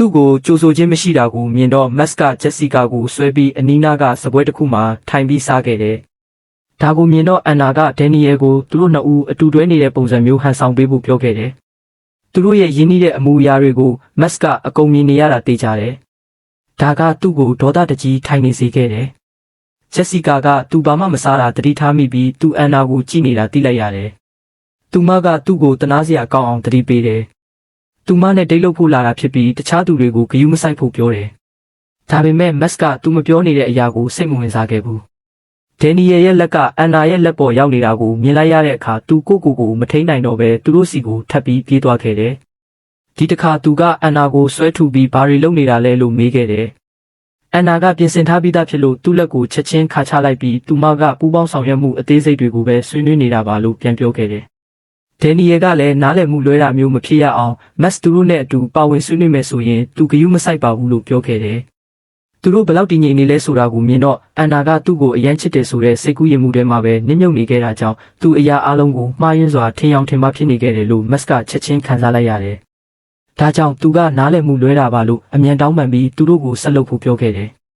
သူ့ကိုကြိုဆိုခြင်းမရှိတာကိုမြင်တော့မတ်ကဂျက်စီကာကိုဆွဲပြီးအနီးနားကစပွဲတစ်ခုမှာထိုင်ပြီးစားခဲ့တယ်။ဒါကိုမြင်တော့အန်နာကဒန်နီယယ်ကိုသူတို့နှစ်ဦးအတူတွဲနေတဲ့ပုံစံမျိုးဟန်ဆောင်ပေးဖို့ပြောခဲ့တယ်။သူတို့ရဲ့ရင်းနှီးတဲ့အမူအရာတွေကိုမတ်ကအကုန်မြင်နေရတာသိကြတယ်။ဒါကသူ့ကိုဒေါသတကြီးထိုင်နေစေခဲ့တယ်။ဂျက်စီကာကသူဘာမှမစားတာတတိထားမိပြီးသူအန်နာကိုကြည့်နေတာသိလိုက်ရတယ်။သူမကသူ့ကိုတနာစရာကောင်းအောင်တတိပေးတယ်။ သူမနဲ့ဒိတ်လုပ်ဖို့လာတာဖြစ်ပြီးတခြားသူတွေကိုဂယုမဆိုင်ဖို့ပြောတယ်။ဒါပေမဲ့မတ်ကသူမပြောနေတဲ့အရာကိုစိတ်မဝင်စားခဲ့ဘူး။ဒန်နီယယ်ရဲ့လက်ကအန်နာရဲ့လက်ပေါ်ရောက်နေတာကိုမြင်လိုက်ရတဲ့အခါသူကိုကိုကိုမထိန်နိုင်တော့ပဲသူတို့စီကိုထပ်ပြီးပြေးသွားခဲ့တယ်။ဒီတစ်ခါသူကအန်နာကိုဆွဲထုတ်ပြီးဘာတွေလုပ်နေတာလဲလို့မေးခဲ့တယ်။အန်နာကပြင်ဆင်ထားပြီးသားဖြစ်လို့သူ့လက်ကိုချက်ချင်းခါချလိုက်ပြီးသူမကပူပေါင်းဆောင်ရွက်မှုအသေးစိတ်တွေကိုပဲဆွေးနွေးနေတာပါလို့ပြန်ပြောခဲ့တယ်။ ဒန်နီယယ်ကလည်းနားလည်မှုလွဲတာမျိုးမဖြစ်ရအောင်မတ်စတူရိုနဲ့အတူပါဝင်ဆွေးနွေးမယ်ဆိုရင်သူဂယုမဆိုင်ပါဘူးလို့ပြောခဲ့တယ်။သူတို့ဘယ်လောက်တည်ငြိမ်နေလဲဆိုတာကိုမြင်တော့အန်နာကသူ့ကိုအယမ်းချစ်တယ်ဆိုတဲ့စိတ်ကူးရင်မှုတွေမှာပဲနစ်မြုပ်နေခဲ့တာကြောင့်သူအရာအလုံးကိုမှားယွင်းစွာထင်အောင်ထင်မှားဖြစ်နေခဲ့တယ်လို့မတ်ကချက်ချင်းခံစားလိုက်ရတယ်။ဒါကြောင့်သူကနားလည်မှုလွဲတာပါလို့အမြန်တောင်းပန်ပြီးသူတို့ကိုဆက်လုပ်ဖို့ပြောခဲ့တယ်။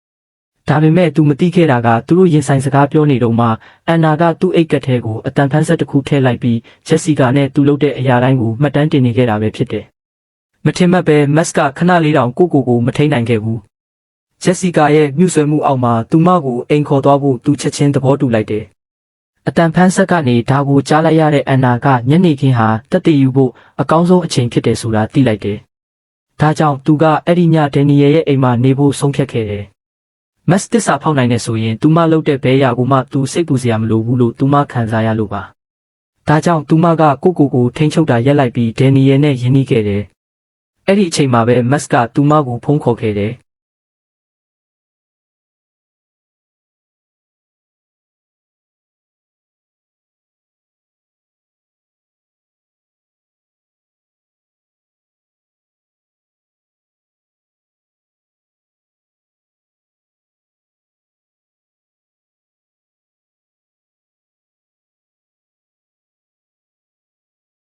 ဒါပေမဲ့သူမသိခဲ့တာကသူတို့ရင်ဆိုင်စကားပြောနေတော့မှအန်နာကသူ့အိတ်ကက်ထဲကိုအတန်ဖန်းဆက်တစ်ခုထည့်လိုက်ပြီးဂျက်စီကာနဲ့သူလုပ်တဲ့အရာတိုင်းကိုမှတ်တမ်းတင်နေခဲ့တာပဲဖြစ်တယ်။မထင်မှတ်ပဲမတ်ကခဏလေးတောင်ကိုကိုကိုမထိန်နိုင်ခဲ့ဘူး။ဂျက်စီကာရဲ့မြှုပ်ဆွဲမှုအောက်မှာသူမကိုအိမ်ခေါ်သွားဖို့သူချက်ချင်းသဘောတူလိုက်တယ်။အတန်ဖန်းဆက်ကနေဒါကိုကြားလိုက်ရတဲ့အန်နာကညနေခင်းဟာတက်တည်ယူဖို့အကောင်းဆုံးအချိန်ဖြစ်တယ်ဆိုတာသိလိုက်တယ်။ဒါကြောင့်သူကအဲ့ဒီညဒန်နီယယ်ရဲ့အိမ်မှာနေဖို့ဆုံးဖြတ်ခဲ့တယ်။ မတ်တစ်စာဖောက်နိုင်နေဆိုရင်သူမလုပ်တဲ့ဘဲရာကိုမှသူစိတ်ပူစရာမလိုဘူးလို့သူမခံစားရလို့ပါ။ဒါကြောင့်သူမကကိုကိုကိုထိန်းချုပ်တာရက်လိုက်ပြီးဒန်နီယယ်နဲ့ယဉ်နီးခဲ့တယ်။အဲ့ဒီအချိန်မှာပဲမတ်ကသူမကိုဖုန်းခေါ်ခဲ့တယ်